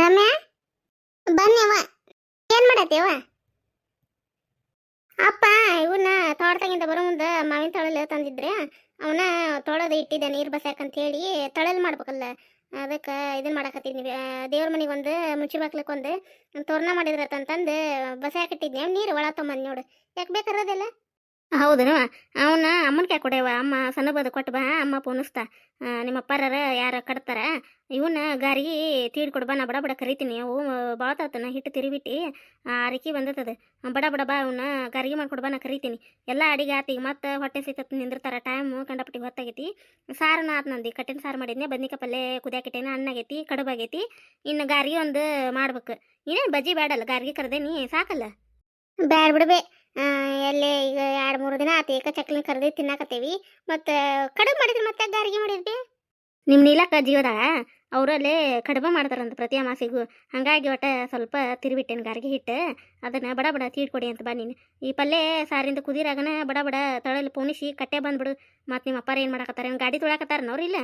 ರಮ್ಯಾ ಬನ್ನಿವ ಏನ್ ಮಾಡತ್ತೇವ ಅಪ್ಪ ಇವನ್ನ ತೋಟದಾಗಿಂದ ಬರೋ ಮುಂದೆ ಮಾವಿನ ತೊಳಲು ತಂದಿದ್ರೆ ಅವನ ತೊಳೆದು ಇಟ್ಟಿದ್ದೆ ನೀರು ಬಸಾಕಂತ ಹೇಳಿ ತಳಲ್ ಮಾಡ್ಬೇಕಲ್ಲ, ಅದಕ್ಕೆ ಇದನ್ನ ಮಾಡಕತ್ತಿದ್ನಿ. ದೇವ್ರ ಮನೆಗೆ ಒಂದು ಮುಚ್ಚಿ ಬಾಕ್ಲಕ್ಕೆ ಒಂದು ತೋರಣ ಮಾಡಿದ್ರತ್ತಂತಂದು ಬಸಾಕಿಟ್ಟಿದ್ನಿ ನೀರು ಒಳ ತೊಂಬಂದು ನೋಡು. ಯಾಕೆ ಬೇಕಾರದೆಲ್ಲ ಹೌದನು ಅವನ ಅಮ್ಮನ ಕೈ ಕೊಡೇವ ಅಮ್ಮ ಸಣ್ಣ ಬದು ಕೊಟ್ಟು ಬಾ, ಅಮ್ಮ ಪೋನಿಸ್ತಾ. ನಿಮ್ಮ ಯಾರು ಕಟ್ತಾರ ಇವನ್ನ ಗಾರಿಗೆ ತೀಡ್ ಕೊಡು, ಬಾ ನಾ ಬಡ ಬಡ ಕರಿತೀನಿ. ಅವು ಬಾತಾತನ ತಾತನ ಹಿಟ್ಟು ತಿರುವಿಟ್ಟು ಅರಿಕಿ ಬಂದತದ. ಬಡ ಬಡ ಬಾ ಅವನ್ನ ಗಾರಿಗೆ ಮಾಡ್ಕೊಡ್ಬ ನಾ ಕರಿತೀನಿ. ಎಲ್ಲ ಅಡಿಗೆ ಆತಿ ಮತ್ತೆ ಹೊಟ್ಟೆ ಸಿತ್ತತ್ ನಿಂದಿರ್ತಾರ ಟೈಮ್ ಕಂಡಪಟ್ಟಿ ಹೊತ್ತಾಗೈತಿ. ಸಾರನ ಆತ್ ನಂದಿ, ಕಟ್ಟಿನ ಸಾರು ಮಾಡಿದ್ನೆ ಬದ್ನಿಕಾಯಿ ಪಲ್ಲೆ ಕುದಿಯಾಕಿಟ್ಟೇನ ಅನ್ನಾಗೈತಿ ಕಡುಬು ಆಗೈತಿ. ಇನ್ನು ಗಾರಿಗೆ ಒಂದು ಮಾಡ್ಬೇಕು. ಇನ್ನೇನು ಬಜ್ಜಿ ಬೇಡಲ್ಲ ಗಾರಿಗೆ ಕರ್ದೇನಿ ಸಾಕಲ್ಲ? ಬ್ಯಾಡ ಬಿಡ್ಬೇ ಎಲ್ಲಿ ಈಗ ಎರಡು ಮೂರು ದಿನ ಆತು, ಏಕ ಚಕ್ಲಿ ಕರ್ದಿ ತಿನ್ನಾಕತ್ತೇವಿ. ಮತ್ತು, ಕಡುಬು ಮಾಡಿದ್ರಿ ಮತ್ತೆ ಗಾರಿಗೆ ಮಾಡಿದ್ವಿ ನಿಮ್ಮ ನೀಲಕ್ಕ ಜೀವದಾಗ ಅವರಲ್ಲೇ ಕಡಿಮೆ ಮಾಡ್ತಾರಂತ ಪ್ರತಿ ಅಮಾಸಿಗೂ. ಹಂಗಾಗಿ ಒಟ್ಟ ಸ್ವಲ್ಪ ತಿರುಬಿಟ್ಟೇನು ಗಾರ್ಗಿ ಹಿಟ್ಟು. ಅದನ್ನು ಬಡ ಬಡ ತೀಡ್ಕೊಡಿ ಅಂತ ಬಾ ನೀನು ಈ ಪಲ್ಯ ಸಾರಿಂದ ಕುದಿರಾಗನ ಬಡ ಬಡ ತಳಲ್ಲಿ ಪೋಣಿಸಿ ಕಟ್ಟೆ ಬಂದ್ಬಿಡು. ಮತ್ತು ನಿಮ್ಮ ಅಪ್ಪಾರ ಏನು ಮಾಡಕತ್ತಾರ? ಗಾಡಿ ತೊಳ್ಯಾಕತ್ತಾರ ಇಲ್ಲ?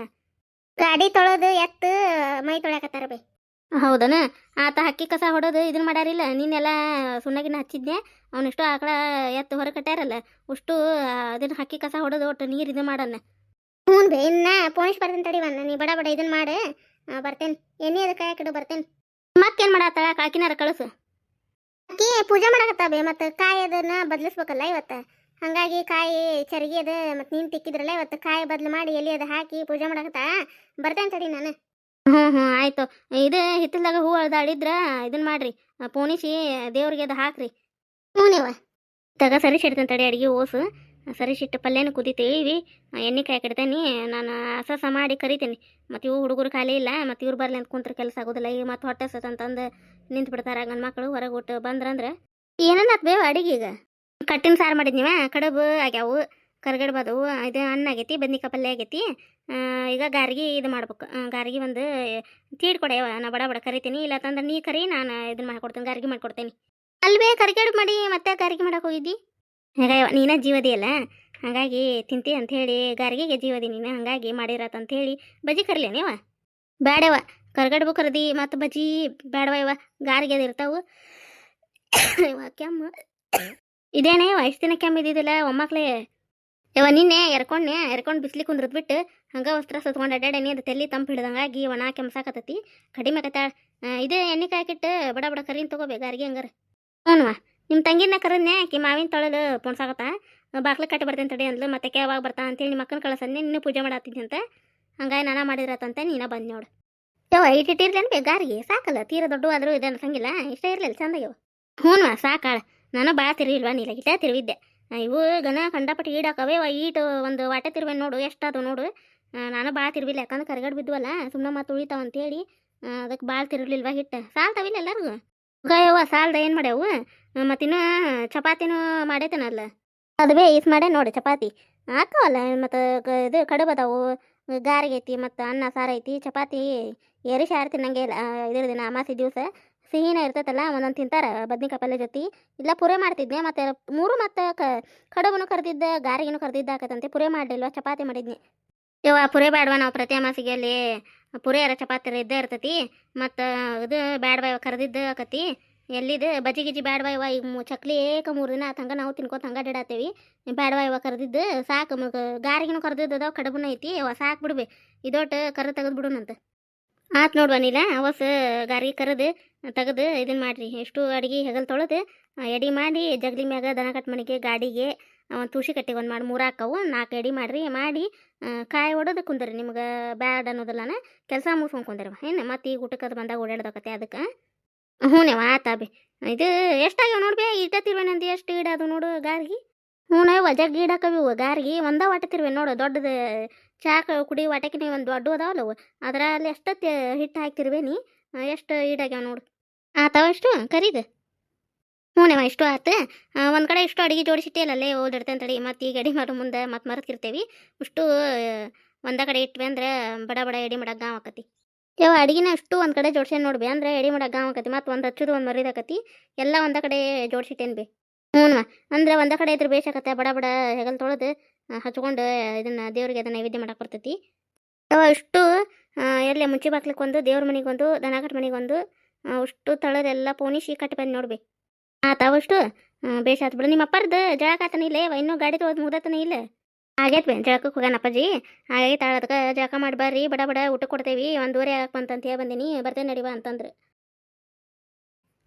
ಗಾಡಿ ತೊಳೆದು ಎತ್ತು ಮೈ ತೊಳಕತ್ತಾರ ಬೈ. ಹೌದನ? ಆತ ಹಕ್ಕಿ ಕಸ ಹೊಡೋದು ಇದನ್ನ ಮಾಡಾರಿಲ್ಲ ನೀನೆಲ್ಲ ಸುಣ್ಣಗಿನ ಹಚ್ಚಿದ್ನೆ. ಅವನಿಷ್ಟು ಆಕಳ ಎತ್ತು ಹೊರ ಕಟ್ಟಾರಲ್ಲ ಅಷ್ಟು ಅದನ್ನ ಹಕ್ಕಿ ಕಸ ಹೊಡೋದು ಒಟ್ಟು ನೀರು ಇದು ಮಾಡನ್ನ. ಹ್ಞೂ ಬೇ ಇನ್ನ ಪೋಣಿಸ್ ಬರ್ತೇನೆ ತಡಿ ಬನ್ನ ನೀ ಬಡ ಬಡ ಇದನ್ನ ಮಾಡು. ಬರ್ತೇನೆ. ಎಣ್ಣೆ ಅದಕ್ಕೆ ಕಡು ಬರ್ತೇನೆ. ಮತ್ತೇನು ಮಾಡತ್ತಾಳ? ಕಾಕಿನಾರ ಕಳಿಸು. ಅಕ್ಕಿ ಪೂಜೆ ಮಾಡಕತ್ತ ಬೇ ಮತ್ತು ಕಾಯಿ ಅದನ್ನ ಬದಲಿಸ್ಬೇಕಲ್ಲ ಇವತ್ತು. ಹಂಗಾಗಿ ಕಾಯಿ ಚರಿಗೆ ಅದ ಮತ್ತು ನೀನು ತಿಕ್ಕಿದ್ರಲ್ಲ ಇವತ್ತು ಕಾಯಿ ಬದಲು ಮಾಡಿ ಎಲ್ಲಿ ಅದು ಹಾಕಿ ಪೂಜೆ ಮಾಡಕತ್ತ? ಬರ್ತೇನೆ ತಡಿ ನಾನು. ಹ್ಞೂ ಹ್ಞೂ ಆಯಿತು. ಇದು ಹಿತ್ತಲ್ದಾಗ ಹೂ ಅಳ್ದಾಡಿದ್ರ ಇದನ್ನ ಮಾಡ್ರಿ. ಪೋಣಿಸಿ ದೇವ್ರಿಗೆ ಅದು ಹಾಕ್ರಿ. ಹ್ಞೂ ನೀವ. ತಗ ಸರಿ ಸಿಡ್ತೇನೆ ತಡಿ ಅಡಿಗೆ ಓಸು. ಸರಿಸಿಟ್ಟು ಪಲ್ಯನೂ ಕುದಿತೀವಿ. ಎಣ್ಣೆ ಕಾಯಿ ನಾನು ಅಸಸ ಮಾಡಿ ಕರಿತೀನಿ. ಮತ್ತು ಇವು ಹುಡುಗರು ಖಾಲಿ ಇಲ್ಲ ಮತ್ತು ಇವ್ರು ಬರಲಿ ಅಂತ ಕುಂತ್ರೆ ಕೆಲಸ ಆಗೋದಿಲ್ಲ. ಈಗ ಮತ್ತು ಹೊಟ್ಟೆ ಅಂತಂದು ನಿಂತು ಬಿಡ್ತಾರೆ ಗಂಡು ಮಕ್ಕಳು ಹೊರಗೆ ಹುಟ್ಟು ಬಂದ್ರಂದ್ರೆ ಏನನ್ನಾತ್ ಬೇವು ಅಡಿಗೆ ಈಗ? ಕಟ್ಟಿನ ಸಾರು ಮಾಡಿದ್ನಿವ, ಕಡುಬು ಆಗ್ಯಾವು, ಕರ್ಗಡ್ ಬದವು ಇದು ಅನ್ನ ಆಗೈತಿ ಬದ್ನಿಕಾಯಿ ಪಲ್ಯ ಆಗೈತಿ. ಈಗ ಗಾರ್ಗಿ ಇದು ಮಾಡ್ಬೇಕು. ಗಾರ್ಗಿ ಒಂದು ತೀಡ್ ಕೊಡ್ಯಾವ. ನಾ ಬಡ ಬಡ ಕರಿತೀನಿ ಇಲ್ಲ ತಂದ್ರೆ ನೀ ಕರಿ, ನಾನು ಇದನ್ನ ಮಾಡ್ಕೊಡ್ತೀನಿ, ಗಾರ್ಗಿ ಮಾಡ್ಕೊಡ್ತೀನಿ. ಅಲ್ವೇ ಕರ್ಗಡ್ ಮಾಡಿ ಮತ್ತೆ ಗಾರ್ಗಿ ಮಾಡಕ್ಕೆ ಹೋಗಿದ್ದಿ? ಹಾಗಾಗಿ ನೀನ ಜೀವದಿ ಅಲ್ಲ? ಹಾಗಾಗಿ ತಿಂತಿ ಅಂತ ಹೇಳಿ ಗಾರಿಗೆಗೆ ಜೀವದಿ ನೀನು, ಹಾಗಾಗಿ ಮಾಡಿರತ್ತ ಅಂತ ಹೇಳಿ ಬಜ್ಜಿ ಕರ್ಲೇನೇವ? ಬೇಡವ ಕರ್ಗಡ್ಬು ಕರ್ದಿ, ಮತ್ತು ಬಜಿ ಬೇಡವ ಇವ, ಗಾರಿಗೆ ಅದು ಇರ್ತಾವು. ಇವ ಕೆಮ್ಮ. ಇದೇನೇ ಇಷ್ಟು ದಿನ ಕೆಮ್ಮ ಇದ್ದಿದ್ದಿಲ್ಲ ಒಮ್ಮಕ್ಳೇ ಇವ ನಿನ್ನೆ ಎರ್ಕೊಂಡೆ ಎರ್ಕೊಂಡು ಬಿಸ್ಲಿ ಕುಂದ್ರದ್ ಬಿಟ್ಟು ಹಂಗೆ ವಸ್ತ್ರ ಸತ್ಕೊಂಡು ಅಡ್ಡಾಡೇನಿ ಅದು ತೆಲ್ಲಿ ತಂಪು ಹಿಡ್ದಂಗಾಗಿ ಒಣ ಕೆಮ್ಸಾಕತ್ತತಿ ಕಡಿಮೆ ಆಕತ್ತಾಳ ಇದೇ ಎಣ್ಣೆ ಕಾಯ್ಕಿಟ್ಟು ಬಡ ಬಡ ಕರಿನ್ ತಗೋಬೇಕು ಗಾರಿಗೆ ಹಂಗಾರ. ಹ್ಞೂ ನಿಮ್ಮ ತಂಗಿನ ಕರದ್ನೆ ಆಕಿ ಮಾವಿನ ತೊಳಲು ಪೊಣ್ಸಾಕತ್ತ? ಬಾಕ್ಲ ಕಟ್ಟಿ ಬರ್ತೇನೆ ತಡಿ ಅಂದ್ಲು, ಮತ್ತೆ ಯಾವಾಗ ಬರ್ತಾ ಅಂತೇಳಿ ನಿಮ್ಮ ಮಕ್ಕನ ಕಳ್ಸನ್ನೆ ನಿನ್ನ ಪೂಜೆ ಮಾಡತ್ತಿದ್ದೆ ಅಂತ ಹಂಗಾಗಿ ನಾನು ಮಾಡಿದ್ರತ್ತಂತ ನೀನ ಬಂದು ನೋಡು. ಯವ್ವ ಇಟ್ಟಿಟ್ಟಿರ್ಲೇನು ಬೇ ಗಾರಿಗೆ? ಸಾಕಲ್ಲ, ತೀರ ದೊಡ್ಡ ಆದರೂ ಇದೆ ಅನ್ಸಂಗಿಲ್ಲ, ಇಷ್ಟ ಚಂದ ಚಂದಾಗ್ಯವ ಹ್ಞೂ ಸಾಕಾಳ. ನಾನು ಭಾಳ ತಿರುವಿಲ್ವಾ ನೀಲ ಗಿಟ್ಟ ತಿರುವಿದ್ದೆ ಇವು ಗನ ಕಂಡಪಟ್ಟು ಈಡಾಕವೆ ಈಟು ಒಂದು ವಾಟೆ ತಿರುವೆ ನೋಡು ಎಷ್ಟಾದವು ನೋಡು. ನಾನು ಭಾಳ ತಿರುವಿಲ್ಲ ಯಾಕಂದ್ರೆ ಕರಗಡ್ ಬಿದ್ವಲ್ಲ ಸುಮ್ಮನೆ ಮತ್ತೆ ಉಳಿತಾವ ಅಂತೇಳಿ ಅದಕ್ಕೆ ಭಾಳ ತಿರುಲಿಲ್ವಾ ಹಿಟ್ಟು. ಸಾಲ್ತಾವಿಲ್ಲ ಎಲ್ಲರಿಗೂ? ಗಯವ್ವ ಸಾಲದ ಏನು ಮಾಡ್ಯಾವು ಮತ್ತಿನ ಚಪಾತಿನೂ ಮಾಡೈತನಲ್ಲ ಅದು ಬೇ ಈಸ್ ಮಾಡ್ಯಾನ್ ನೋಡಿ ಚಪಾತಿ. ಹಾಕವಲ್ಲ, ಮತ್ತು ಇದು ಕಡುಬು ಅದಾವು, ಗಾರಿಗೆ ಐತಿ, ಮತ್ತು ಅನ್ನ, ಸಾರು ಐತಿ, ಚಪಾತಿ ಏರಿ ಸಾರು ತಿನ್ನಂಗೆ ಇಲ್ಲ ಇದ್ರ ದಿನ ಅಮಾಸಿ ದಿವಸ ಸಿಹಿನ ಇರ್ತೈತಲ್ಲ, ಒಂದೊಂದು ತಿಂತಾರ ಬದ್ನಿಕಾಯಿ ಪಲ್ಯ ಜೊತೆ. ಇಲ್ಲ ಪುರೆ ಮಾಡ್ತಿದ್ದೆ ಮತ್ತೆ ಮೂರು ಮತ್ತು ಕ, ಕಡುಬುನು ಕರ್ದಿದ್ದ, ಗಾರಿಗೆನು ಕರ್ದಿದ್ದ ಆಕತ್ತಂತೆ ಪುರೆ ಮಾಡಲಿಲ್ವಾ, ಚಪಾತಿ ಮಾಡಿದ್ನಿ. ಯವ್ವ, ಪುರೆ ಬೇಡವಾ ನಾವು ಪ್ರತಿ ಅಮಾಸಿಗೆ ಅಲ್ಲಿ ಪುರೆಯರ ಚಪಾತಿ ಇದ್ದೇ ಇರ್ತೈತಿ, ಮತ್ತು ಇದು ಬ್ಯಾಡ್ ಬಾಯ್ ಕರ್ದಿದ್ದು ಆಕತಿ, ಎಲ್ಲಿದು ಬಜ್ಜಿ ಗಿಜಿ ಬ್ಯಾಡ್ ಬಾಯ್ವ ಈಗ ಚಕ್ಲಿ ಏಕ ಮೂರು ದಿನ ಹಂಗ ನಾವು ತಿನ್ಕೋತ ಹಂಗ ಅಡ್ಡಾಡತ್ತೇವಿ ಬ್ಯಾಡವಾ ಬಾಯ್ವ ಕರೆದಿದ್ದು ಸಾಕು, ಮಗ ಗಾರಿಗೂ ಕರೆದಿದ್ದು ಅದಾವ, ಕಡಬುನ ಐತಿ, ಅವ ಸಾಕು ಬಿಡ್ಬಿ, ಇದೊಟ್ಟು ಕರ ತೆಗೆದು ಬಿಡೋಣಂತ ಆತ್ ನೋಡುವ ನೀಲ ಅವಸ್ ಗಾರಿಗೆ ಕರೆದು ತೆಗೆದು ಇದನ್ನ ಮಾಡಿರಿ, ಎಷ್ಟು ಅಡಿಗೆ ಹೆಗಲ್ ತೊಳೆದು, ಎಡಿ ಮಾಡಿ ಜಗ್ಲಿ ಮ್ಯಾಗ ದನ ಕಟ್ ಮನೆಗೆ, ಗಾಡಿಗೆ ಒಂದು ತುಳಸಿ ಕಟ್ಟಿಗೆ ಒಂದು ಮಾಡಿ, ಮೂರು ಹಾಕವು, ನಾಲ್ಕು ಎಡಿ ಮಾಡಿರಿ, ಮಾಡಿ ಕಾಯಿ ಹೊಡೋದು ಕುಂದಿರಿ, ನಿಮ್ಗೆ ಬ್ಯಾಡ್ ಅನ್ನೋದಿಲ್ಲನ, ಕೆಲಸ ಮುಗಿಸ್ಕೊಂಡು ಕುಂದರಿ, ಏನು, ಮತ್ತೆ ಈಗ ಊಟಕ್ಕೆ ಅದು ಬಂದಾಗ ಓಡಾಡ್ದಕತ್ತೆ ಅದಕ್ಕೆ. ಹ್ಞೂನೇವ ಆತಾ ಬಿ ಇದು ಎಷ್ಟಾಗ್ಯಾವ ನೋಡ್ಬೇ ಇಟ್ಟತ್ತಿರ್ವೇನಂದು ಎಷ್ಟು ಅದು ನೋಡು ಗಾರ್ಗಿ. ಹ್ಞೂ ಜಗ್ ಇಡಾಕವಿವು ಗಾರ್ಗಿ, ಒಂದ ವಾಟತಿರ್ವೆ ನೋಡು, ದೊಡ್ಡದು ಚಾಕ ಕುಡಿ ವಾಟಕಿನಿ ಒಂದು ದೊಡ್ಡ ಅದಾವಲ್ಲ ಅವು, ಅದರಲ್ಲಿ ಎಷ್ಟೊತ್ತು ಹಿಟ್ಟು ಹಾಕ್ತಿರ್ವೇನಿ ಎಷ್ಟು ಈಡಾಗ್ಯಾವ ನೋಡು. ಆತಾವ ಎಷ್ಟು ಕರೀದು. ಹ್ಞೂನೇವ ಇಷ್ಟು ಆತು ಒಂದು ಕಡೆ ಇಷ್ಟು ಅಡಿಗೆ ಜೋಡಿಸಿಟ್ಟೆ ಅಲ್ಲೇ ಓದಿರ್ತೇನೆ ತಡಿ. ಮತ್ತು ಈಗ ಎಡಿ ಮಾಡೋ ಮುಂದೆ ಮತ್ತೆ ಮರೆತಿರ್ತೇವೆ. ಇಷ್ಟು ಒಂದ ಕಡೆ ಇಟ್ವಿ ಅಂದ್ರೆ ಬಡ ಬಡ ಎಡಿ ಮಾಡಕ್ಕೆ ಗಾಂವ್ ಆಕತಿ. ಯಾವ ಅಡಿಗೆನ ಇಷ್ಟು ಒಂದು ಕಡೆ ಜೋಡಿಸಿ ನೋಡ್ಬಿ? ಅಂದ್ರೆ ಎಡಿ ಮಾಡಕ್ಕೆ ಗಾಂವ್ ಆಕತಿ. ಮತ್ತು ಒಂದು ಹಚ್ಚದು ಒಂದು ಮರಿದಾಕತಿ ಎಲ್ಲ ಒಂದ ಕಡೆ ಜೋಡಿಸಿಟ್ಟೇನು ಬಿ. ಹ್ಞೂ ಅಂದ್ರೆ ಒಂದ ಕಡೆ ಇದ್ರೆ ಬೇಸಾಕತ್ತೆ ಬಡ ಬಡ ಹೆಗಲ್ ತೊಳೆದು ಹಚ್ಕೊಂಡು ಇದನ್ನ ದೇವ್ರಿಗೆ ಅದನ್ನ ನೈವೇದ್ಯ ಮಾಡಕ್ಕೆ ಬರ್ತೈತಿ. ಯಾವ ಇಷ್ಟು ಎಲ್ಲಿ ಮುಂಚೆ ಬಾಕ್ಲಿಕ್ಕೆ ಒಂದು, ದೇವ್ರ ಮನೆಗೊಂದು ದನಗಟ್ಟ ಮನೆಗೊಂದು ಅಷ್ಟು ತಳದೆಲ್ಲ ಪೋಣಿಸಿ ಕಟ್ಟಿ ಬಂದು ನೋಡ್ಬಿ. ಆತ ಅವಷ್ಟು ಬೇಷ್ ಆತು ಬಿಡು. ನಿಮ್ಮ ಅಪ್ಪರ್ದು ಜಳಕ ಆತನ ಇಲ್ಲೇ? ಇನ್ನೂ ಗಾಡಿ ತೊಗೊಳ್ ಮುಗ್ದತನ ಇಲ್ಲ. ಆಗೈತೆ ಬೇ ಜಳಕಕ್ಕೆ ಹೋಗ್ಯಾನ ಅಪ್ಪಾಜಿ. ಹಾಗಾಗಿ ಅದಕ್ಕೆ ಜಳಕ ಮಾಡಿ ಬರ್ರಿ, ಬಡ ಬಡ ಊಟ ಕೊಡ್ತೇವಿ ಒಂದೂವರೆ ಆಗಕ್ಕೆ ಬಂತಂತ ಹೇಳಿ ಬಂದೀನಿ, ಬರ್ತೇನೆ ನಡಿವ ಅಂತಂದ್ರೆ.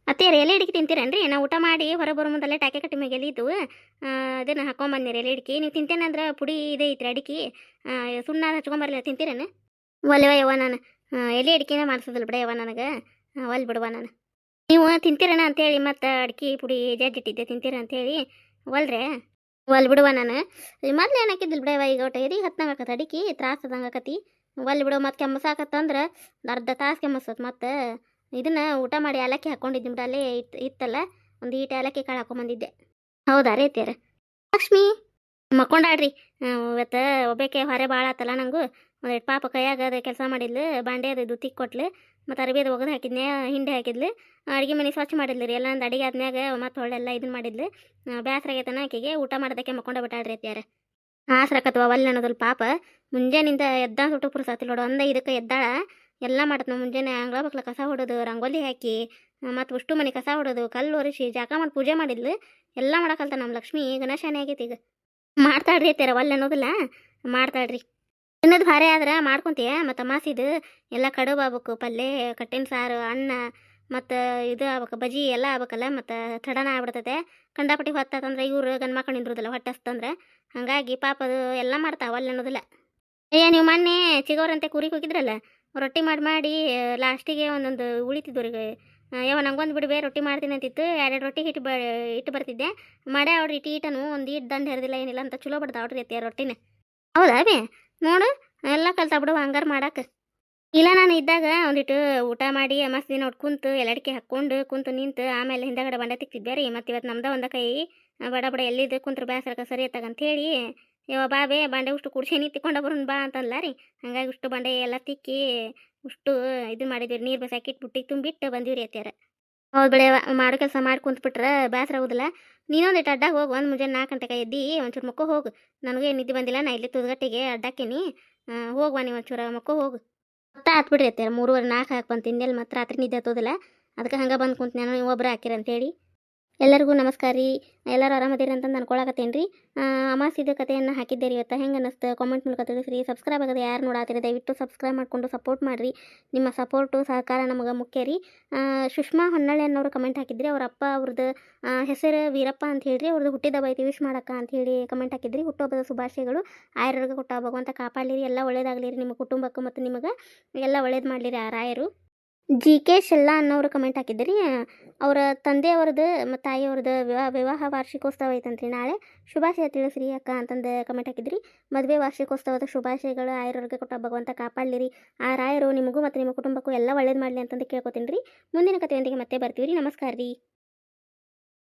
ಅತ್ತೆ, ಎಲೆ ಹಿಡಿಕೆ ತಿಂತೀರೇನ್ರಿ? ನಾ ಊಟ ಮಾಡಿ ಹೊರ ಬರೋ ಮುಂದಲ್ಲೇ ಟಾಕೆ ಕಟ್ಟಿ ಮೇಲೆ ಎಲೆ ಇದ್ದು ಅದನ್ನು ಹಾಕೊಂಬಂದಿರಿ ಎಲೆ ಹಿಡಿಕೆ. ನೀವು ತಿಂತೇನಂದ್ರೆ ಪುಡಿ ಇದೇ ಐತ್ರಿ ಅಡಿಕೆ. ಸುಣ್ಣ ಹಚ್ಕೊಂಬರ್ಲಿ ತಿಂತೀರೇನು? ಒಲ್ವ ಯವ್ವ, ನಾನು ಎಲೆ ಅಡಿಕೆನೇ ಮಾಡಿಸೋದಿಲ್ಲ ಬಿಡ, ಯವ್ವ, ನನಗೆ. ಒಲ್ ಬಿಡುವ, ನಾನು. ನೀವು ತಿಂತೀರಣ ಅಂತೇಳಿ ಮತ್ತು ಅಡಿಕೆ ಪುಡಿ ಜಜ್ಜಿಟ್ಟಿದ್ದೆ ತಿಂತೀರ ಅಂತೇಳಿ. ಒಲ್ರೆ? ಒಲ್ ಬಿಡುವ ನಾನು. ಮೊದ್ಲು ಏನು ಬಿಡವ ಬಿಡ ಈಗ ಒಟ್ಟು ಎದಿಗೆ ಹತ್ತಂಗೆ ಆಕತ್ತೆ ಅಡಿಕೆ ತ್ರಾಸದಂಗೆ ಆಕತಿ. ಒಲ್ ಬಿಡುವ ಮತ್ತು ಕೆಮ್ಮಸಾಕತ್ತಂದ್ರೆ ಅರ್ಧ ತಾಸು ಕೆಮ್ಮಸತ್ ಮತ್ತು. ಇದನ್ನು ಊಟ ಮಾಡಿ ಏಲಕ್ಕಿ ಹಾಕೊಂಡಿದ್ದೆ ಬಿಡ, ಅಲ್ಲೇ ಇತ್ತು ಇತ್ತಲ್ಲ, ಒಂದು ಈಟ ಏಲಕ್ಕಿ ಕಾಳು ಹಾಕೊಂಬಂದಿದ್ದೆ ಹೌದಾ ರೀತಿಯರ ಲಕ್ಷ್ಮಿ? ಮಕ್ಕೊಂಡಾಡ್ರಿ ಇವತ್ತು ಒಬ್ಬಕ್ಕೆ ಹೊರೆ ಭಾಳ ಆತಲ್ಲ ನಂಗೂ. ಒಂದೆರಡು ಪಾಪ ಕೈಯಾಗ ಅದು ಕೆಲಸ ಮಾಡಿದ್ಲು, ಬಾಂಡೆ ಅದು ಇದು ಕೊಟ್ಲು, ಮತ್ತು ಅರಬಿ ಅದು ಒಗದು ಹಾಕಿದ್ನೆ, ಹಿಂಡಿ ಹಾಕಿದ್ಲು. ಅಡುಗೆ ಮನೆ ಸ್ವಚ್ಛ ಮಾಡಿದ್ಲು ರೀ ಎಲ್ಲ ಒಂದು ಅಡಿಗೆ ಆದ್ಮ್ಯಾಗ ಮತ್ತು ಹೊಳ್ಳೆಲ್ಲ ಇದನ್ನ ಮಾಡಿದ್ಲು. ಬ್ಯಾಸ್ರ ಆಗೈತನ ಆಕೆಗೆ, ಊಟ ಮಾಡೋದಕ್ಕೆ ಮಕ್ಕೊಂಡು ಬಿಟ್ಟಾಡ್ರಿ ಅತ್ಯಾರ ಆಸ್ರಕತ್ವ ಒಲ್ಲೆ ಅನ್ನೋದಲ್ಲ ಪಾಪ, ಮುಂಜಾನಿಂದ ಎದ್ದ ಸುಟ್ಟು ಪುರ್ಸಾತಿಲ್ಲ ನೋಡು, ಒಂದ ಇದಕ್ಕೆ ಎದ್ದಾಳ, ಎಲ್ಲ ಮಾಡತ್ನ. ಮುಂಜಾನೆ ಅಂಗಳ ಬಕ್ಲ ಕಸ ಹೊಡೋದು, ರಂಗೋಲಿ ಹಾಕಿ ಮತ್ತು ಉಷ್ಟು ಮನೆ ಕಸ ಹೊಡೋದು, ಕಲ್ಲು ಒರೆಸಿ, ಜಾಕ ಮಾಡಿ ಪೂಜೆ ಮಾಡಿದ್ಲು. ಎಲ್ಲ ಮಾಡಕಲ್ತ ನಮ್ಮ ಲಕ್ಷ್ಮಿ, ಗಣೇಶನೇ ಆಗೈತಿ ಈಗ. ಮಾಡ್ತಾಳ್ರಿ ಅತ್ಯಾರ ಒಲ್ಲೆ ಅನ್ನೋದಿಲ್ಲ, ಮಾಡ್ತಾಳ್ರಿ. ತಿನ್ನೋದು ಭಾರಿ ಆದ್ರೆ ಮಾಡ್ಕೊಂತೀಯ? ಮತ್ತು ಅಮಾಸಿದು ಎಲ್ಲ ಕಡುಬು ಆಗ್ಬೇಕು ಪಲ್ಯ ಕಟ್ಟಿನ ಸಾರು, ಅನ್ನ, ಮತ್ತು ಇದು ಆಗ್ಬೇಕು ಬಜಿ ಎಲ್ಲ ಆಗ್ಬೇಕಲ್ಲ, ಮತ್ತು ತಡನ ಆಗ್ಬಿಡ್ತೈತೆ. ಕಂಡಾಪಟ್ಟಿ ಹೊತ್ತಂದ್ರೆ ಇವ್ರು ಗಂಡು ಮಕ್ಕಳು ನಿಂದಿರೋದಿಲ್ಲ ಹೊಟ್ಟೆ ಹಸ್ತಂದ್ರೆ ಹಾಗಾಗಿ ಪಾಪ ಅದು ಎಲ್ಲ ಮಾಡ್ತಾವ ಅಲ್ಲಿ ಅನ್ನೋದಿಲ್ಲ. ಏ, ನೀವು ಮೊನ್ನೆ ಚಿಗೋರಂತೆ ಕೂರಿಗೆ ಹೋಗಿದ್ರಲ್ಲ, ರೊಟ್ಟಿ ಮಾಡಿ ಮಾಡಿ ಲಾಸ್ಟಿಗೆ ಒಂದೊಂದು ಉಳಿತಿದ್ವು ಅವ್ರಿಗೆ. ಯಾವ ನಂಗೊಂದು ಬಿಡ್ಬೇ ರೊಟ್ಟಿ ಮಾಡ್ತೀನಿ ಅಂತಿತ್ತು ಎರಡೆರಡು ರೊಟ್ಟಿ ಹಿಟ್ಟು ಬ ಇಟ್ಟು ಬರ್ತಿದ್ದೆ. ಮಾಡ್ಯಾ ಅವ್ರು ಇಟ್ಟು ಇಟ್ಟನು ಒಂದು ಇಟ್ಟು ದಂಡ ಹರಿದಿಲ್ಲ ಏನಿಲ್ಲ ಅಂತ ಚಲೋ ಬಿಡ್ದ ಅವ್ರಿ ರೊಟ್ಟಿನ. ಹೌದಾ ಬೇ? ನೋಡು, ಎಲ್ಲ ಕಲ್ತಾ ಬಿಡು, ಹಂಗಾರ ಮಾಡಕ್ಕೆ ಇಲ್ಲ, ನಾನು ಇದ್ದಾಗ ಒಂದಿಟ್ಟು ಊಟ ಮಾಡಿ ಮಸ್ತ್ ದಿನ ಕುಂತು, ಎಲ್ಲಡಿಕೆ ಹಾಕ್ಕೊಂಡು ಕುಂತು ನಿಂತು, ಆಮೇಲೆ ಹಿಂದಗಡೆ ಬಂಡೆ ತಿಕ್ತಿದ್ದೆ ರೀ ಮತ್ತು ಇವತ್ತು ನಮ್ದ ಒಂದ ಕೈ ಬಡ ಬಡ ಎಲ್ಲಿದ್ದು ಕುಂತ್ರ ಬೇಸರಕ್ಕೆ ಸರಿ ಅಂತ ಹೇಳಿ ಯವ ಬಾಬೆ ಬಂಡೆ ಉಷ್ಟು ಉಷ್ಟು ನೀ ತಿಕ್ಕೊಂಡ ಬರೋನ್ ಬಾ ಅಂತಂದ್ಲ ರೀ ಹಂಗಾಗಿ ಉಷ್ಟು ಬಂಡೆ ಎಲ್ಲ ತಿಕ್ಕಿ, ಉಷ್ಟು ಇದು ಮಾಡಿದ್ವಿ, ನೀರು ಬಸಾಕಿಟ್ಟು ಬುಟ್ಟಿಗೆ ತುಂಬಿಟ್ಟು ಬಂದಿವ್ರಿ ಅತ್ಯಾರ. ಹೌದು ಬೆಳೆ ಮಾಡೋ ಕೆಲಸ ಮಾಡಿ ಕುಂತ್ಬಿಟ್ರೆ ಬೇಸರ ಆಗೋದಿಲ್ಲ. ನೀನೊಂದಿಟ್ಟು ಅಡ್ಡಾಗ ಹೋಗು, ಒಂದು ಮುಂಜಾನೆ ನಾಲ್ಕು ಗಂಟೆಗೆ ಎದ್ದು ಒಂಚೂರು ಮಕ್ಕೋ ಹೋಗು. ನನಗೆ ನಿದ್ದೆ ಬಂದಿಲ್ಲ, ನಾ ಇಲ್ಲಿ ತುದ್ಗಟ್ಟಿಗೆ ಅಡ್ಡಾಕೇನಿ ಹೋಗುವ ನೀವು ಒಂಚೂರು ಮಕ್ಕೋ ಹೋಗು. ಮತ್ತೆ ಹತ್ಬಿಡ್ರಿ ಅತ್ತೆ ಮೂರುವರೆ ನಾಲ್ಕು ಹಾಕಿ ಬಂದು ಮತ್ತೆ ರಾತ್ರಿ ನಿದ್ದೆ ಹತ್ತೋದಿಲ್ಲ. ಅದಕ್ಕೆ ಹಂಗೆ ಬಂದು ಕುಂತ ನಾನು ಒಬ್ಬರು ಹಾಕಿರ ಅಂತೇಳಿ. ಎಲ್ಲರಿಗೂ ನಮಸ್ಕಾರ ರೀ. ಎಲ್ಲರೂ ಆರಾಮದಿರಿ ಅಂತಂದು ಅನ್ಕೊಳಕತ್ತೇನೆ ರೀ ಅಮಾಸಿದ ಕಥೆಯನ್ನು ಹಾಕಿದ್ದೆ ರೀ ಇವತ್ತು. ಹೆಂಗೆ ಅನ್ನಿಸ್ತು? ಕಾಮೆಂಟ್ ಮೂಲಕ ತಿಳಿಸ್ರಿ. ಸಬ್ಸ್ಕ್ರೈಬ್ ಆಗೋದು ಯಾರು ನೋಡಾತೀರಿ? ದಯವಿಟ್ಟು ಸಬ್ಸ್ಕ್ರೈಬ್ ಮಾಡಿಕೊಂಡು ಸಪೋರ್ಟ್ ಮಾಡಿರಿ. ನಿಮ್ಮ ಸಪೋರ್ಟು ಸಹಕಾರ ನಮಗೆ ಮುಖ್ಯ ರೀ. ಸುಷ್ಮಾ ಹೊನ್ನಳ್ಳಿ ಅನ್ನೋರು ಕಮೆಂಟ್ ಹಾಕಿದ್ರಿ. ಅವ್ರ ಅಪ್ಪ ಅವ್ರದ್ದು ಹೆಸರು ವೀರಪ್ಪ ಅಂತ ಹೇಳಿರಿ. ಅವ್ರದ್ದು ಹುಟ್ಟಿದ ಬೈತಿ ವಿಶ್ ಮಾಡಕ್ಕ ಅಂತ ಹೇಳಿ ಕಮೆಂಟ್ ಹಾಕಿದ್ರಿ. ಹುಟ್ಟುಹಬ್ಬದ ಶುಭಾಶಯಗಳು. ಆಯರ್ಗೆ ಕೊಟ್ಟ ಭಗವಂತ ಕಾಪಾಡಲಿರಿ ಎಲ್ಲ ಒಳ್ಳೇದಾಗಲಿರಿ ನಿಮ್ಮ ಕುಟುಂಬಕ್ಕೂ ಮತ್ತು ನಿಮಗೆ ಎಲ್ಲ ಒಳ್ಳೇದು ಮಾಡಲಿರಿ ಆ ರಾಯರು. ಜಿ ಕೆ ಶೆಲ್ಲಾ ಅನ್ನೋರು ಕಮೆಂಟ್ ಹಾಕಿದ್ರಿ ಅವರ ತಂದೆಯವ್ರದ್ದು ಮತ್ತು ತಾಯಿಯವ್ರದ್ದು ವಿವಾಹ ವಿವಾಹ ವಾರ್ಷಿಕೋತ್ಸವ ಐತಂತ್ರಿ. ನಾಳೆ ಶುಭಾಶಯ ತಿಳಿಸ್ರಿ ಅಕ್ಕ ಅಂತಂದು ಕಮೆಂಟ್ ಹಾಕಿದ್ರಿ ಮದುವೆ ವಾರ್ಷಿಕೋತ್ಸವದ ಶುಭಾಶಯಗಳು ಆಯುರ್ವರ್ಗ ಕೊಟ್ಟ ಭಗವಂತ ಕಾಪಾಡಲಿರಿ. ಆ ರಾಯರು ನಿಮಗೂ ಮತ್ತು ನಿಮ್ಮ ಕುಟುಂಬಕ್ಕೂ ಎಲ್ಲ ಒಳ್ಳೇದು ಮಾಡಲಿ ಅಂತಂದು ಕೇಳ್ಕೊತೀನಿ ರೀ ಮುಂದಿನ ಕಥೆಯೊಂದಿಗೆ ಮತ್ತೆ ಬರ್ತೀವಿ ರೀ ನಮಸ್ಕಾರ ರೀ